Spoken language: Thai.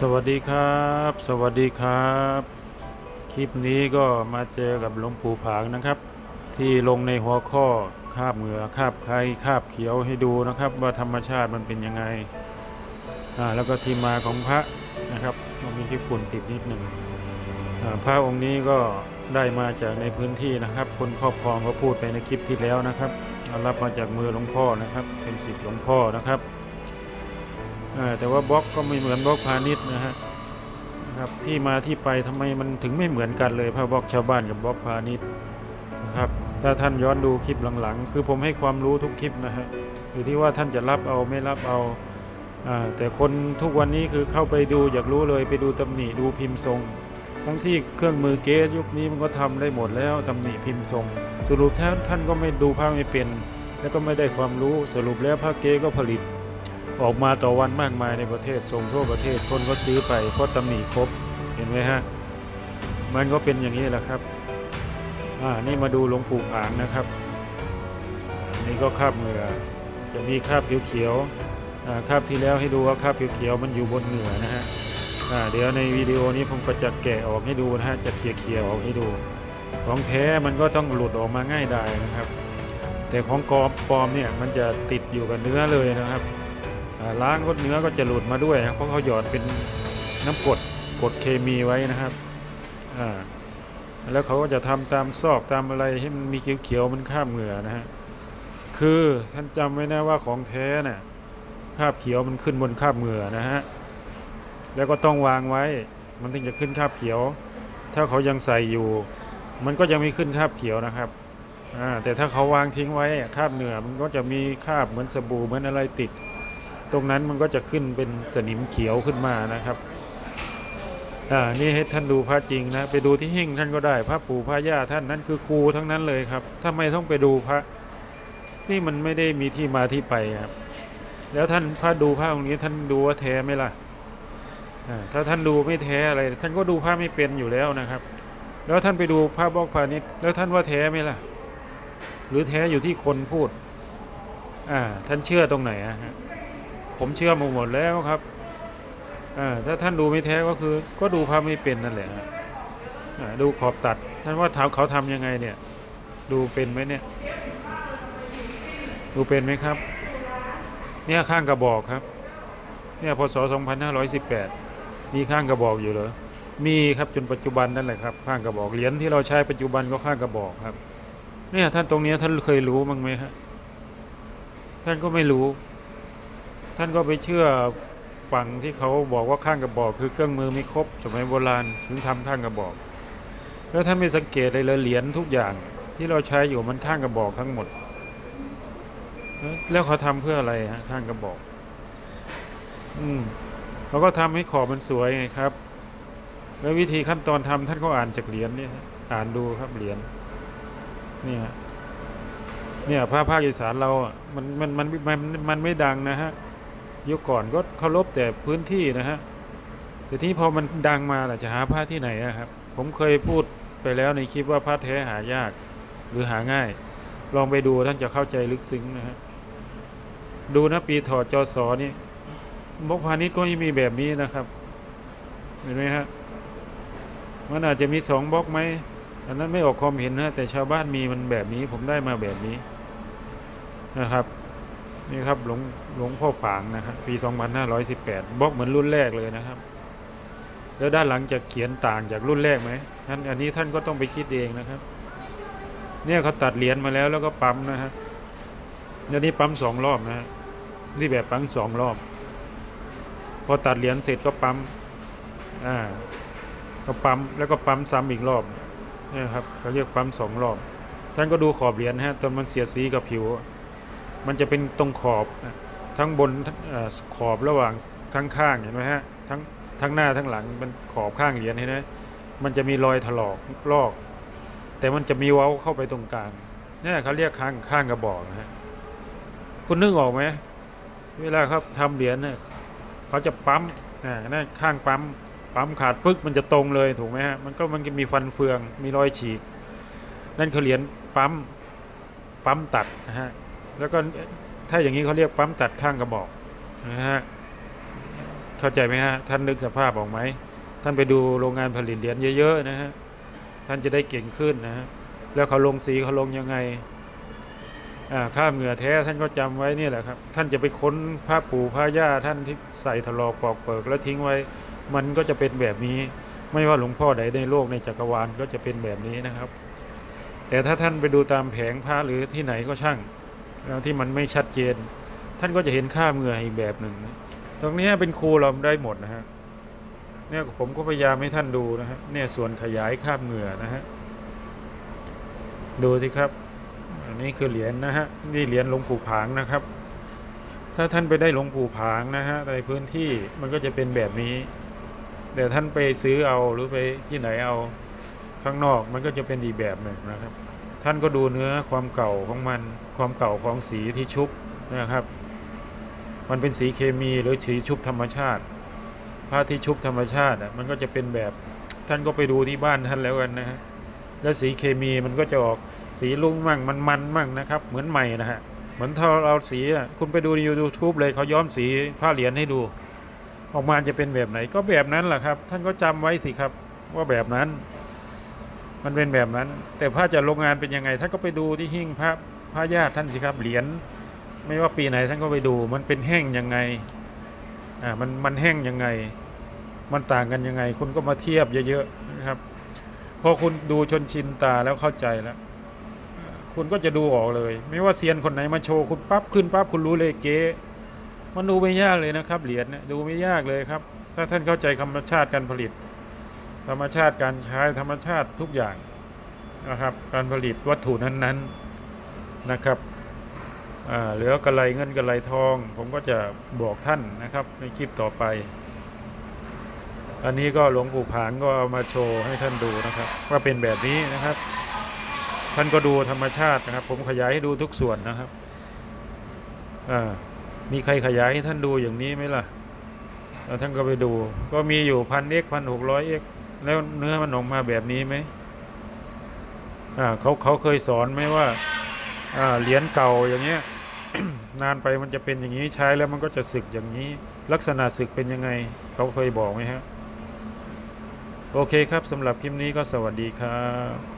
สวัสดีครับ สวัสดีครับ คลิปนี้ก็มาเจอกับหลวงปู่ผางนะครับ ที่ลงในหัวข้อคาบเหงือคาบไข่คาบเขียวให้ดูนะครับ ว่าธรรมชาติมันเป็นยังไงอ่าแล้วก็ที่มาของพระนะครับต้องมีที่ฝุ่นติดนิดหนึ่งอ่าพระองค์นี้ก็ได้มาจากในพื้นที่นะครับ คนครอบครองก็พูดไปในคลิปที่แล้วนะครับเอารับมาจากมือหลวงพ่อนะครับ เป็นสิทธิ์หลวงพ่อนะครับ แต่ว่าบล็อกก็ไม่เหมือนบล็อกพาณิชย์นะฮะครับที่มาที่ไปทำไมมันถึงไม่เหมือนกันเลยพระบล็อกชาวบ้านกับบล็อกพาณิชย์นะครับถ้าท่านย้อนดูคลิปหลังๆ คือผมให้ความรู้ทุกคลิปนะฮะอยู่ที่ว่าท่านจะรับเอาไม่รับเอาอแต่คนทุกวันนี้คือเข้าไปดูอยากรู้เลยไปดูตำหนิดูพิมพ์ทรง ทั้งที่เครื่องมือเกสยุคนี้มันก็ทำได้หมดแล้วตำหนิพิมพ์ทรง สรุปท่านท่านก็ไม่ดูภาพไม่เป็น แล้วก็ไม่ได้ความรู้สรุปแล้วพระเกก็ผลิต ออกมาต่อวันมากมายในประเทศส่งทั่วประเทศคนก็ซื้อไปเพราะตำหนิครบเห็นไหมฮะมันก็เป็นอย่างนี้แหละครับอ่านี่มาดูหลวงปู่ผางนะครับนี่ก็คาบเหงื่อจะมีคาบเขียวๆคาบที่แล้วให้ดูว่าคาบเขียวๆมันอยู่บนเหงื่อนะฮะอ่าเดี๋ยวในวิดีโอนี้ผมก็จะแกะออกให้ดูนะฮะจะเคลียร์ๆออกให้ดูของแท้มันก็ต้องหลุดออกมาง่ายดายนะครับ แต่ของกรอบปลอมเนี่ยมันจะติดอยู่กับเนื้อเลยนะครับ ล้างก็เนื้อก็จะหลุดมาด้วยนะเพราะเขาหยอดเป็นน้ำกรดกรดเคมีไว้นะครับอ่าแล้วเขาก็จะทำตามซอกตามอะไรให้มันมีเขียวๆมันข้ามเหงื่อนะฮะคือท่านจำไว้นะว่าของแท้น่ะคาบเขียวมันขึ้นบนคาบเหงื่อนะฮะแล้วก็ต้องวางไว้ มันถึงจะขึ้นคาบเขียว ถ้าเขายังใส่อยู่ มันก็ยังไม่ขึ้นคาบเขียวนะครับอ่าแต่ถ้าเขาวางทิ้งไว้คาบเหงื่อมันก็จะมีคาบเหมือนสบู่เหมือนอะไรติด ตรงนั้นมันก็จะขึ้นเป็นสนิมเขียวขึ้นมานะครับอ่านี่ให้ท่านดูพระจริงนะ ไปดูที่หิ้งท่านก็ได้ พระปู่พระย่าท่านนั้นคือครูทั้งนั้นเลยครับทำไมต้องไปดูพระที่มันไม่ได้มีที่มาที่ไปครับ แล้วท่านพระดูพระองค์นี้ท่านดูว่าแท้ไหมล่ะอ่าถ้าท่านดูไม่แท้อะไร ท่านก็ดูพระไม่เป็นอยู่แล้วนะครับ แล้วท่านไปดูพระบอกพาณิชย์แล้วท่านว่าแท้ไหมล่ะ หรือแท้อยู่ที่คนพูด อ่า ท่านเชื่อตรงไหนอะฮะ ผมเชื่อมาหมดแล้วครับอ่าถ้าท่านดูไม่แท้ก็คือ ก็ดูภาพไม่เป็นนั่นแหละฮะอ่าดูขอบตัดท่านว่าทำเขาทำยังไงเนี่ย ดูเป็นไหมเนี่ย ดูเป็นไหมครับ เนี่ยข้างกระบอกครับ เนี่ยพศ 2518 มีข้างกระบอกอยู่เหรอมีครับจนปัจจุบันนั่นแหละครับข้างกระบอกเหรียญที่เราใช้ปัจจุบันก็ข้างกระบอกครับ เนี่ยท่านตรงนี้ท่านเคยรู้มั้งไหมฮะท่านก็ไม่รู้ ท่านก็ไปเชื่อฝั่งที่เขาบอกว่าข้างกระบอก คือเครื่องมือไม่ครบสมัยโบราณถึงทำข้างกระบอก แล้วท่านไม่สังเกตเลยเลยเหรียญทุกอย่างที่เราใช้อยู่มันข้างกระบอกทั้งหมด แล้วเขาทำเพื่ออะไรฮะข้างกระบอก อืมเขาก็ทำให้ขอบมันสวยไงครับ แล้ววิธีขั้นตอนทำท่านก็อ่านจากเหรียญเนี่ยอ่านดูครับเหรียญเนี่ยเนี่ยภาคภาคอีสานเราอะมันมันมันมันมันไม่ดังนะฮะ ยุคก่อนก็เคารพแต่พื้นที่นะฮะแต่ที่พอมันดังมาล่ะจะหาผ้าที่ไหนอะครับ ผมเคยพูดไปแล้วในคลิปว่าผ้าแท้หายากหรือหาง่าย ลองไปดูท่านจะเข้าใจลึกซึ้งนะฮะดูนะปีถอดจอสอนี่บกพาณิชย์ก็ยังมีแบบนี้นะครับเห็นไหมฮะมันอาจจะมีสองบล็อกไหมอันนั้นไม่ออกความเห็นนะแต่ชาวบ้านมีมันแบบนี้ผมได้มาแบบนี้นะครับ นี่ครับหลวงหลวงพ่อฝางนะครับปี 2518บล็อกเหมือนรุ่นแรกเลยนะครับ แล้วด้านหลังจะเขียนต่างจากรุ่นแรกไหมท่านอันนี้ท่านก็ต้องไปคิดเองนะครับ เนี่ยเขาตัดเหรียญมาแล้วแล้วก็ปั๊มนะฮะอันนี้ปั๊มสองรอบนะฮะนี่แบบปั๊มสองรอบ พอตัดเหรียญเสร็จก็ปั๊มอ่าก็ปั๊มแล้วก็ปั๊มซ้ำอีกรอบนี่ครับเขาเรียกปั๊มสองรอบ ท่านก็ดูขอบเหรียญฮะตอนมันเสียสีกับผิว มันจะเป็นตรงขอบทั้งบนอขอบระหว่างทั้งข้างเห็นไหมฮะทั้งทั้งหน้าทั้งหลังเป็นขอบข้างเหรียญเห็นไหมมันจะมีรอยถลอกลอก แต่มันจะมีเว้าเข้าไปตรงกลางนี่เขาเรียกข้างข้างกระบอกนะฮะคุณนึกออกไหมเวลาเขาทำเหรียญเนี่ยเขาจะปั๊มนั่นข้างปั๊มปั๊มขาดปึ๊กมันจะตรงเลยถูกไหมฮะมันก็มันก็มีฟันเฟืองมีรอยฉีก นั่นเขาเหรียญปั๊มปั๊มตัดนะฮะ แล้วก็ถ้าอย่างนี้เขาเรียกปั๊มตัดข้างกระบอกนะฮะเข้าใจไหมฮะท่านนึกสภาพออกไหมท่านไปดูโรงงานผลิตเหรียญเยอะๆนะฮะท่านจะได้เก่งขึ้นนะฮะแล้วเขาลงสีเขาลงยังไงอ่าค่าเหงื่อแท้ท่านก็จำไว้นี่แหละครับ ท่านจะไปค้นผ้าปูผ้าย่าท่านที่ใส่ถลอกปอกเปิกแล้วทิ้งไว้ มันก็จะเป็นแบบนี้ ไม่ว่าหลวงพ่อใดในโลกในจักรวาลก็จะเป็นแบบนี้นะครับ แต่ถ้าท่านไปดูตามแผงพระหรือที่ไหนก็ช่าง แล้วที่มันไม่ชัดเจน ท่านก็จะเห็นค่าเหงื่ออีกแบบหนึ่งตรงนี้เป็นครูเราได้หมดนะฮะเนี่ยผมก็พยายามให้ท่านดูนะฮะเนี่ยส่วนขยายคาเหงื่อนะฮะดูสิครับ อันนี้คือเหรียญนะฮะนี่เหรียญหลวงปู่ผางนะครับ ถ้าท่านไปได้หลวงปู่ผางนะฮะในพื้นที่มันก็จะเป็นแบบนี้แต่ท่านไปซื้อเอาหรือไปที่ไหนเอาข้างนอกมันก็จะเป็นอีกแบบหนึ่งนะครับ ท่านก็ดูเนื้อความเก่าของมัน ความเก่าของสีที่ชุบนะครับ มันเป็นสีเคมีหรือสีชุบธรรมชาติผ้าที่ชุบธรรมชาติอะมันก็จะเป็นแบบท่านก็ไปดูที่บ้านท่านแล้วกันนะฮะแล้วสีเคมีมันก็จะออกสีลุ้งมั่งมันมันมั่งนะครับ เหมือนใหม่นะฮะเหมือนถ้าเราสีอะคุณไปดูในยูทูบเลยเขาย้อมสีผ้าเหรียญให้ดู ออกมาจะเป็นแบบไหนก็แบบนั้นแหละครับ ท่านก็จำไว้สิครับว่าแบบนั้น มันเป็นแบบนั้น แต่ผ้าจากโรงงานเป็นยังไงท่านก็ไปดูที่หิ้งพระพระญาติท่านสิครับเหรียญไม่ว่าปีไหนท่านก็ไปดู มันเป็นแห้งยังไงอ่ามันมันแห้งยังไง มันต่างกันยังไง คุณก็มาเทียบเยอะๆนะครับพอคุณดูชนชินตาแล้วเข้าใจแล้ว คุณก็จะดูออกเลย ไม่ว่าเซียนคนไหนมาโชว์คุณปั๊บขึ้นปั๊บคุณรู้เลยเก๊มันดูไม่ยากเลยนะครับ เหรียญเนี่ยดูไม่ยากเลยครับ ถ้าท่านเข้าใจธรรมชาติการผลิต ธรรมชาติการใช้ธรรมชาติทุกอย่างนะครับ การผลิตวัตถุนั้นๆนะครับเหลือกระไรเงินกระไรทอง ผมก็จะบอกท่านนะครับในคลิปต่อไป อันนี้ก็หลวงปู่ผางก็เอามาโชว์ให้ท่านดูนะครับ ว่าเป็นแบบนี้นะครับ ท่านก็ดูธรรมชาตินะครับ ผมขยายให้ดูทุกส่วนนะครับมีใครขยายให้ท่านดูอย่างนี้ไหมล่ะแล้วท่านก็ไปดู ก็มีอยู่พันเอ็กพันหกร้อยเอก แล้วเนื้อมันออกมาแบบนี้ไหมอ่าเขาเขาเคยสอนไหมว่าอ่าเหรียญเก่าอย่างเงี้ยนานไปมันจะเป็นอย่างนี้ใช้แล้วมันก็จะสึกอย่างนี้ ลักษณะสึกเป็นยังไง เขาเคยบอกไหมฮะ โอเคครับสำหรับคลิปนี้ก็สวัสดีครับ